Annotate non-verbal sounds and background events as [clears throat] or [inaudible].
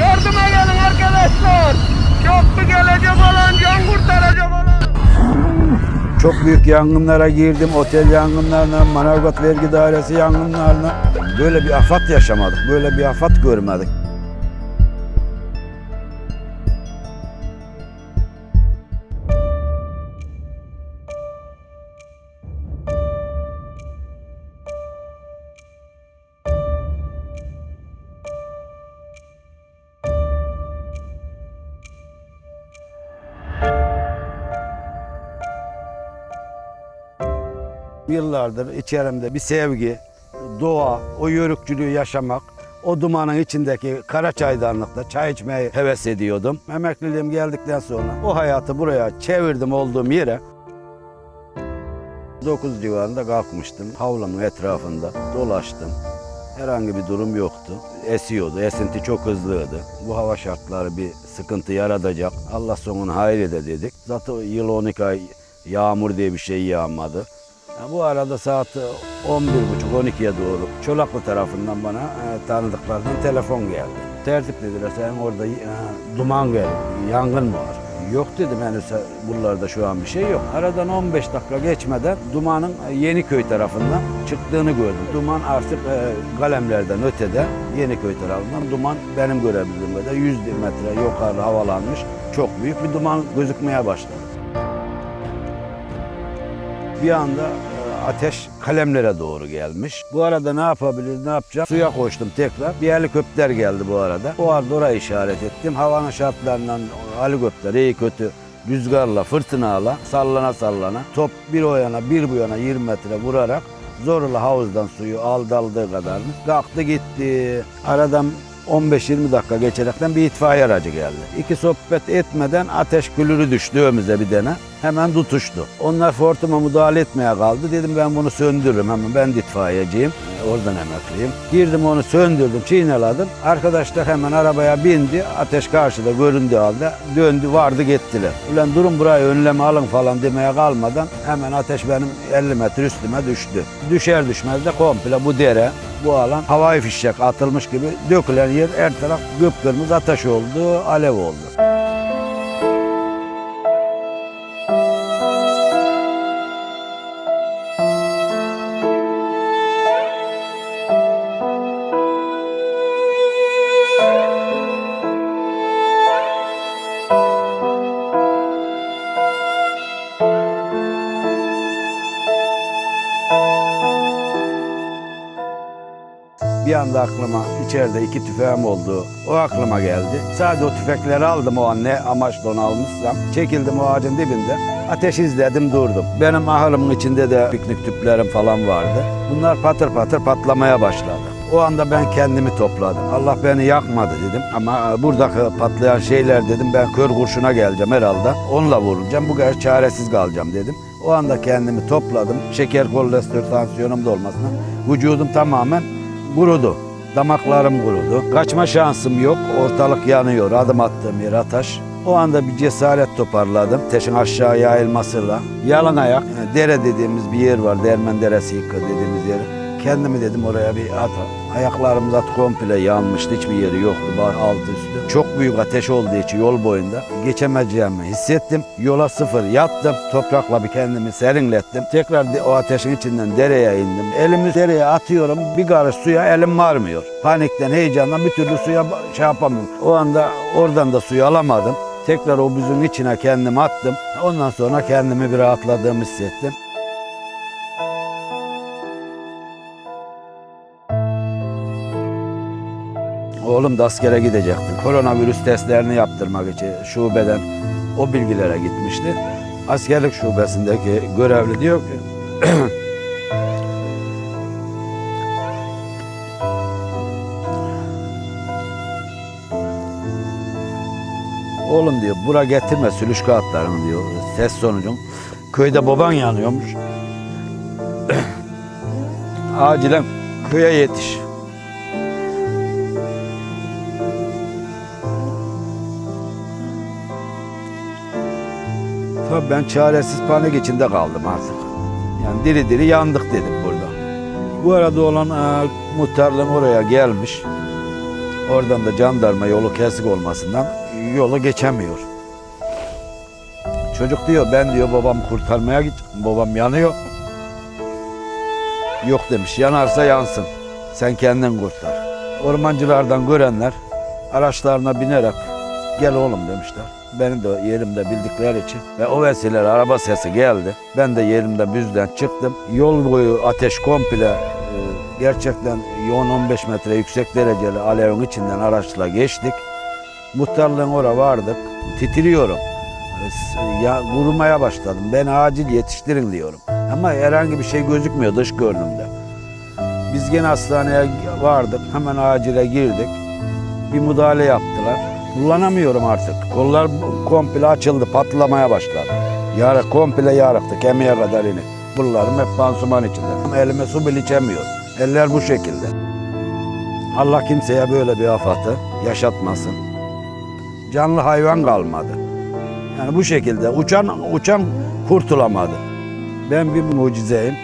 Yardıma gelin arkadaşlar. Çok mu gelecek olan can kurtaracak olan. Çok büyük yangınlara girdim. Otel yangınlarına, Manavgat Vergi Dairesi yangınlarına. Böyle bir afat yaşamadık. Böyle bir afat görmedik. Yıllardır içerimde bir sevgi, doğa, o yörükçülüğü yaşamak, o dumanın içindeki kara çaydanlıkta çay içmeyi heves ediyordum. Emekliliğim geldikten sonra o hayatı buraya çevirdim olduğum yere. 9 civarında kalkmıştım. Havlamın etrafında dolaştım. Herhangi bir durum yoktu. Esiyordu, esinti çok hızlıydı. Bu hava şartları bir sıkıntı yaratacak. Allah sonunu hayrede dedik. Zaten yıl 12 ay yağmur diye bir şey yağmadı. Ya bu arada saat 11.30-12'ye doğru Çolaklı tarafından bana e, tanıdıklardan telefon geldi. Tertip dediler sen orada e, duman gel, yangın mı var? Yok dedim henüz buralarda şu an bir şey yok. Aradan 15 dakika geçmeden dumanın e, Yeniköy tarafından çıktığını gördüm. Duman artık e, kalemlerden ötede Yeniköy tarafından duman benim görebildiğim kadar 100 metre yukarı havalanmış. Çok büyük bir duman gözükmeye başladı. Bir anda e, ateş kalemlere doğru gelmiş. Bu arada ne yapabiliriz, ne yapacağım? Suya koştum tekrar. Bir helikopter geldi bu arada. O arada orayı işaret ettim. Havanın şartlarından helikopter iyi kötü rüzgarla, fırtınayla sallana sallana top bir o yana bir bu yana 20 metre vurarak zorla havuzdan suyu aldı aldığı kadarını kalktı gitti. Aradan 15-20 dakika geçerekten bir itfaiye aracı geldi. İki sohbet etmeden ateş külürü düştü önümüze bir tane. Hemen tutuştu. Onlar fortuma müdahale etmeye kaldı. Dedim ben bunu söndürürüm hemen ben de itfaiyeciyim. Ee, Oradan emekliyim. Girdim onu söndürdüm, çiğneledim. Arkadaşlar hemen arabaya bindi. Ateş karşıda göründüğü halde döndü vardı gittiler. Ulan durun burayı önleme alın falan demeye kalmadan hemen ateş benim 50 metre üstüme düştü. Düşer düşmez de komple bu dere, bu alan havai fişek atılmış gibi dökülen yer her taraf kıpkırmızı ateş oldu, alev oldu. Bir anda aklıma içeride iki tüfeğim oldu. O aklıma geldi. Sadece o tüfekleri aldım o an ne amaçla onu almışsam. Çekildim o ağacın dibinde. Ateş izledim durdum. Benim ahırımın içinde de piknik tüplerim falan vardı. Bunlar patır patır patlamaya başladı. O anda ben kendimi topladım. Allah beni yakmadı dedim. Ama buradaki patlayan şeyler dedim ben kör kurşuna geleceğim herhalde. Onunla vurulacağım. Bu kadar çaresiz kalacağım dedim. O anda kendimi topladım. Şeker, kolesterol, tansiyonum da olmasına. Vücudum tamamen kurudu. Damaklarım kurudu. Kaçma şansım yok. Ortalık yanıyor. Adım attığım yer ataş. O anda bir cesaret toparladım. Teşin aşağı yayılmasıyla. Yalan ayak. Dere dediğimiz bir yer var. Dermen Deresi dediğimiz yer. Kendimi dedim oraya bir at. Ayaklarım zaten komple yanmıştı. Hiçbir yeri yoktu. Altı üstü. Çok büyük ateş olduğu için yol boyunda geçemeyeceğimi hissettim. Yola sıfır yattım. Toprakla bir kendimi serinlettim. Tekrar o ateşin içinden dereye indim. Elimi dereye atıyorum. Bir karış suya elim varmıyor. Panikten, heyecandan bir türlü suya şey yapamıyorum. O anda oradan da suyu alamadım. Tekrar o buzun içine kendimi attım. Ondan sonra kendimi bir rahatladığımı hissettim. Oğlum da askere gidecekti. Koronavirüs testlerini yaptırmak için şubeden o bilgilere gitmişti. Askerlik şubesindeki görevli diyor ki [clears throat] Oğlum diyor bura getirme sülüş kağıtlarını diyor. Ses sonucun. Köyde baban yanıyormuş. [clears throat] Acilen köye yetiş. Tabii ben çaresiz panik içinde kaldım artık. Yani diri diri yandık dedim burada. Bu arada olan e, muhtarlığın oraya gelmiş. Oradan da jandarma yolu kesik olmasından yolu geçemiyor. Çocuk diyor ben diyor babam kurtarmaya git. Babam yanıyor. Yok demiş yanarsa yansın. Sen kendin kurtar. Ormancılardan görenler araçlarına binerek gel oğlum demişler. Benim de yerimde bildikleri için ve o vesileyle araba sesi geldi. Ben de yerimde büzden çıktım. Yol boyu ateş komple e, gerçekten 10-15 metre yüksek dereceli alevin içinden araçla geçtik. Muhtarlığın oraya vardık. Titriyorum. E, Ya vurmaya başladım. Beni acil yetiştirin diyorum. Ama herhangi bir şey gözükmüyor dış görünümde. Biz gene hastaneye vardık. Hemen acile girdik. Bir müdahale yaptılar. Kullanamıyorum artık. Kollar komple açıldı, patlamaya başladı. Yarık komple yarıktı, kemiğe kadar inik. Bunlarım hep pansuman içinde. Elime su bile içemiyorum. Eller bu şekilde. Allah kimseye böyle bir afatı yaşatmasın. Canlı hayvan kalmadı. Yani bu şekilde uçan uçan kurtulamadı. Ben bir mucizeyim.